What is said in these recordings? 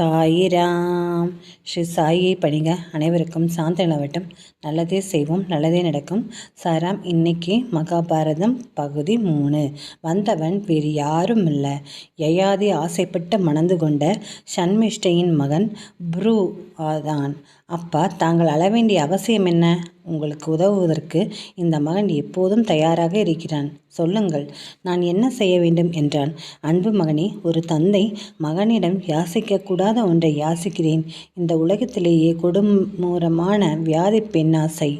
சாயிராம். ஸ்ரீ சாயியை பணிக. அனைவருக்கும் சாந்த நிலவட்டம் நல்லதே செய்வோம் நல்லதே நடக்கும். சாராம் இன்னைக்கு மகாபாரதம் பகுதி மூணு. வந்தவன் வேறு யாரும் இல்லை யயாதி ஆசைப்பட்டு மணந்து கொண்ட சண்மிஷ்டையின் மகன் ப்ரூ ஆதான். அப்பா தாங்கள் அள வேண்டிய அவசியம் என்ன? உங்களுக்கு உதவுவதற்கு இந்த மகன் எப்போதும் தயாராக இருக்கிறான். சொல்லுங்கள் நான் என்ன செய்ய வேண்டும் என்றான். அன்பு மகனே ஒரு தந்தை மகனிடம் யாசிக்கக்கூடாத ஒன்றை யாசிக்கிறேன். இந்த உலகத்திலேயே கொடுமூரமான வியாதி பெண்ணாசை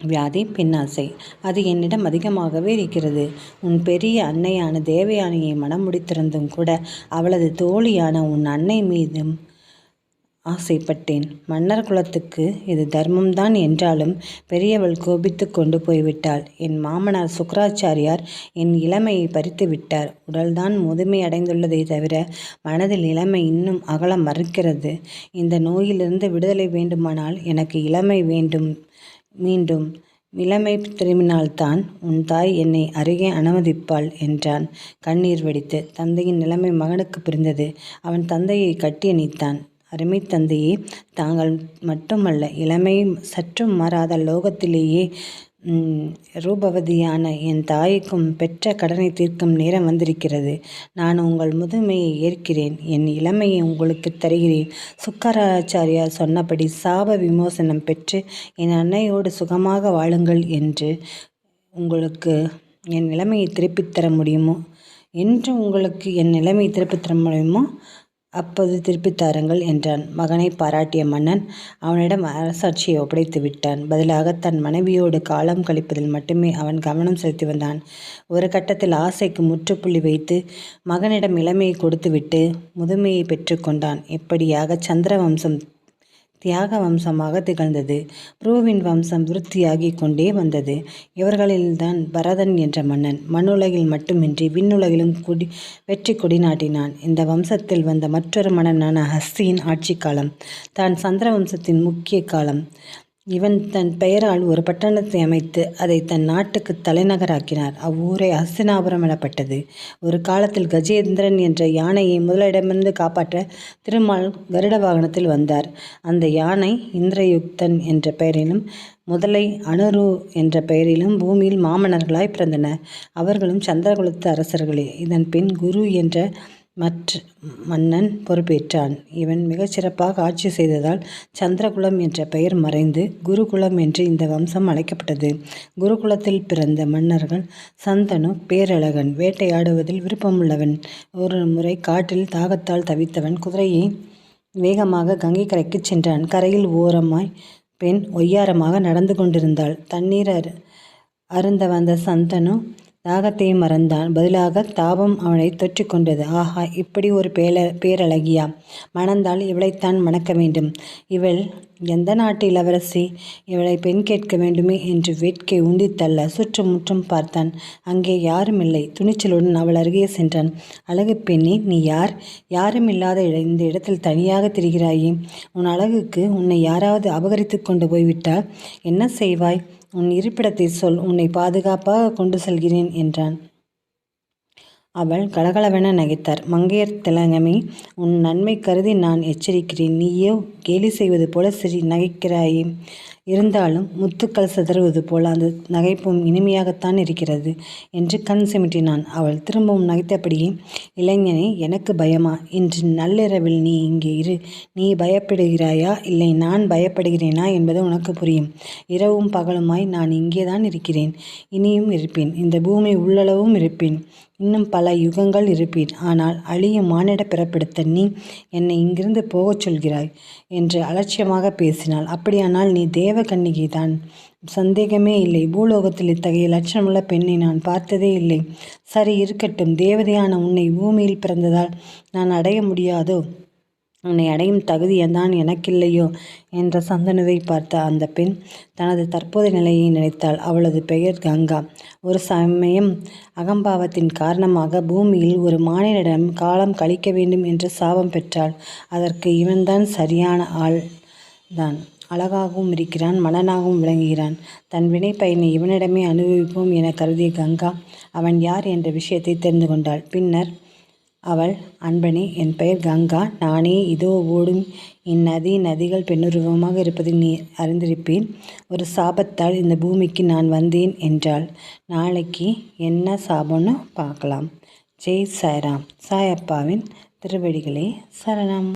வியாதி பெண்ணாசை. அது என்னிடம் அதிகமாகவே இருக்கிறது. உன் பெரிய அன்னையான தேவயானியை மனம் முடித்திருந்தும் கூட அவளது தோழியான உன் அன்னை மீதும் ஆசைப்பட்டேன். மன்னர் குலத்துக்கு இது தர்மம்தான் என்றாலும் பெரியவள் கோபித்து கொண்டு போய்விட்டாள். என் மாமனார் சுக்கராச்சாரியார் என் இளமையை பறித்து விட்டார். உடல்தான் முதுமை அடைந்துள்ளதை தவிர மனதில் இளமை இன்னும் அகலம் மறுக்கிறது. இந்த நோயிலிருந்து விடுதலை வேண்டுமானால் எனக்கு இளமை வேண்டும். மீண்டும் இளமை திரும்பினால்தான் உன் தாய் என்னை அருகே அனுமதிப்பாள் என்றான். கண்ணீர் வெடித்து தந்தையின் நிலைமை மகனுக்கு புரிந்தது. அவன் தந்தையை கட்டி அணித்தான். அருமை தந்தையே தாங்கள் மட்டுமல்ல இளமை சற்றும் மாறாத லோகத்திலேயே ரூபவதியான என் தாய்க்கும் பெற்ற கடனை தீர்க்கும் நேரம் வந்திருக்கிறது. நான் உங்கள் முதுமையை ஏற்கிறேன். என் இளமையை உங்களுக்கு தருகிறேன். சுக்கராச்சாரியார் சொன்னபடி சாப விமோசனம் பெற்று என் அன்னையோடு சுகமாக வாழுங்கள் என்று உங்களுக்கு என் நிலைமையை திருப்பித் தர முடியுமோ? என்று உங்களுக்கு என் நிலைமையை திருப்பித் தர முடியுமோ? அப்போது திருப்பித் தாருங்கள் என்றான். மகனை பாராட்டிய மன்னன் அவனிடம் அரசாட்சியை ஒப்படைத்து விட்டான். பதிலாக தன் மனைவியோடு காலம் கழிப்பதில் மட்டுமே அவன் கவனம் செலுத்தி வந்தான். ஒரு கட்டத்தில் ஆசைக்கு முற்றுப்புள்ளி வைத்து மகனிடம் இளமையை கொடுத்துவிட்டு முதுமையை பெற்றுக்கொண்டான் இப்படியாக சந்திரவம்சம் தியாக வம்சமாக திகழ்ந்தது. புருவின் வம்சம் விருத்தியாகி கொண்டே வந்தது. இவர்களில்தான் பரதன் என்ற மன்னன் மண்ணுலகில் மட்டுமின்றி விண்ணுலகிலும் குடி வெற்றி கொடி நாட்டினான் இந்த வம்சத்தில் வந்த மற்றொரு மன்னனான ஹஸ்தியின் ஆட்சி காலம் தான் சந்திர வம்சத்தின் முக்கிய காலம். இவன் தன் பெயரால் ஒரு பட்டணத்தை அமைத்து அதை தன் நாட்டுக்கு தலைநகராக்கினார். அவ்வூரை ஹஸ்தினாபுரம் எனப்பட்டது. ஒரு காலத்தில் கஜேந்திரன் என்ற யானையை முதலிடமிருந்து காப்பாற்ற திருமால் கருட வாகனத்தில் வந்தார். அந்த யானை இந்திரயுக்தன் என்ற பெயரிலும் முதலை அனுரு என்ற பெயரிலும் பூமியில் மாமன்னர்களாய் பிறந்தனர் அவர்களும் சந்திரகுலத்து அரசர்களே. இதன் பின் குரு என்ற மற்ற மன்னன் பொறுப்பேற்றான். இவன் மிகச்சிறப்பாக ஆட்சி செய்ததால் சந்திரகுலம் என்ற பெயர் மறைந்து குருகுலம் என்று இந்த வம்சம் அழைக்கப்பட்டது. குருகுலத்தில் பிறந்த மன்னர்கள் சந்தனு பேரழகன் வேட்டையாடுவதில் விருப்பமுள்ளவன். ஒரு முறை காட்டில் தாகத்தால் தவித்தவன் குதிரையை வேகமாக கங்கை கரைக்கு சென்றான். கரையில் ஓரமாய் பெண் ஒய்யாரமாக நடந்து கொண்டிருந்தாள். தண்ணீர் அருந்த வந்த சந்தனு தாகத்தை மறந்தான். பதிலாக தாபம் அவனை தொற்றிக்கொண்டது. ஆஹா இப்படி ஒரு பேல பேரழகியா? மணந்தால் இவளைத்தான் மணக்க வேண்டும். இவள் எந்த நாட்டு இளவரசி? இவளை பெண் கேட்க வேண்டுமே? என்று வேட்கை உந்தித்தள்ள சுற்றுமுற்றும் பார்த்தான். அங்கே யாரும் இல்லை. துணிச்சலுடன் அவள் அருகே சென்றான். அழகு பெண்ணே நீ யார்? யாரும் இல்லாத இந்த இடத்தில் தனியாக திரிகிறாயே. உன் அழகுக்கு உன்னை யாராவது அபகரித்து கொண்டு போய்விட்டால் என்ன செய்வாய்? உன் இருப்பிடத்தை சொல் உன்னை பாதுகாப்பாக கொண்டு செல்கிறேன் என்றான். அவள் கலகலவென நகைத்தார். மங்கையர் திலங்கமி உன் நன்மை கருதி நான் எச்சரிக்கிறேன். நீயோ கேலி செய்வது போல சிரி நகைக்கிறாயே. இருந்தாலும் முத்துக்கள் சிதறுவது போல் அந்த நகைப்பும் இனிமையாகத்தான் இருக்கிறது என்று கண் சிமிட்டினான் அவள். திரும்பவும் நகைத்தபடியே இளைஞனே எனக்கு பயமா? இன்று நள்ளிரவில் நீ இங்கே இரு. நீ பயப்படுகிறாயா? இல்லை நான் பயப்படுகிறேனா என்பது உனக்கு புரியும். இரவும் பகலுமாய் நான் இங்கேதான் இருக்கிறேன். இனியும் இருப்பேன். இந்த பூமி உள்ளளவும் இருப்பேன். இன்னும் பல யுகங்கள் இருப்பேன். ஆனால் அழியும் மானிட பிறப்பெடுத்த நீ என்னை இங்கிருந்து போகச் சொல்கிறாய் என்று அலட்சியமாக பேசினாள். அப்படியானால் நீ தேவ கன்னிகை தான் சந்தேகமே இல்லை. பூலோகத்தில் இத்தகைய லட்சணமுள்ள பெண்ணை நான் பார்த்ததே இல்லை. சரி இருக்கட்டும். தேவதையான உன்னை பூமியில் பிறந்ததால் நான் அடைய முடியாதோ? உன்னை அடையும் தகுதி தான் எனக்கில்லையோ? என்ற சந்தனுவை பார்த்த அந்த பெண் தனது தற்போதைய நிலையை நினைத்தாள். அவளது பெயர் கங்கா. ஒரு சமயம் அகம்பாவத்தின் காரணமாக பூமியில் ஒரு மானிடம் காலம் கழிக்க வேண்டும் என்று சாபம் பெற்றாள். அதற்கு இவன்தான் சரியான ஆள் தான் அழகாகவும் இருக்கிறான் மனனாகவும் விளங்குகிறான். தன் வினை பயனை இவனிடமே அனுபவிப்போம் என கருதிய கங்கா அவன் யார் என்ற விஷயத்தை தெரிந்து கொண்டாள். பின்னர் அவள் அன்பனே என் பெயர் கங்கா. நானே இதோ ஓடும். இந்நதி நதிகள் பெண்ணுருவமாக இருப்பதை நீ அறிந்திருப்பேன். ஒரு சாபத்தால் இந்த பூமிக்கு நான் வந்தேன் என்றாள். நாளைக்கு என்ன சாபம்னு பார்க்கலாம். ஜெய் சாய்ராம். சாயப்பாவின் திருவடிகளே சரணம்.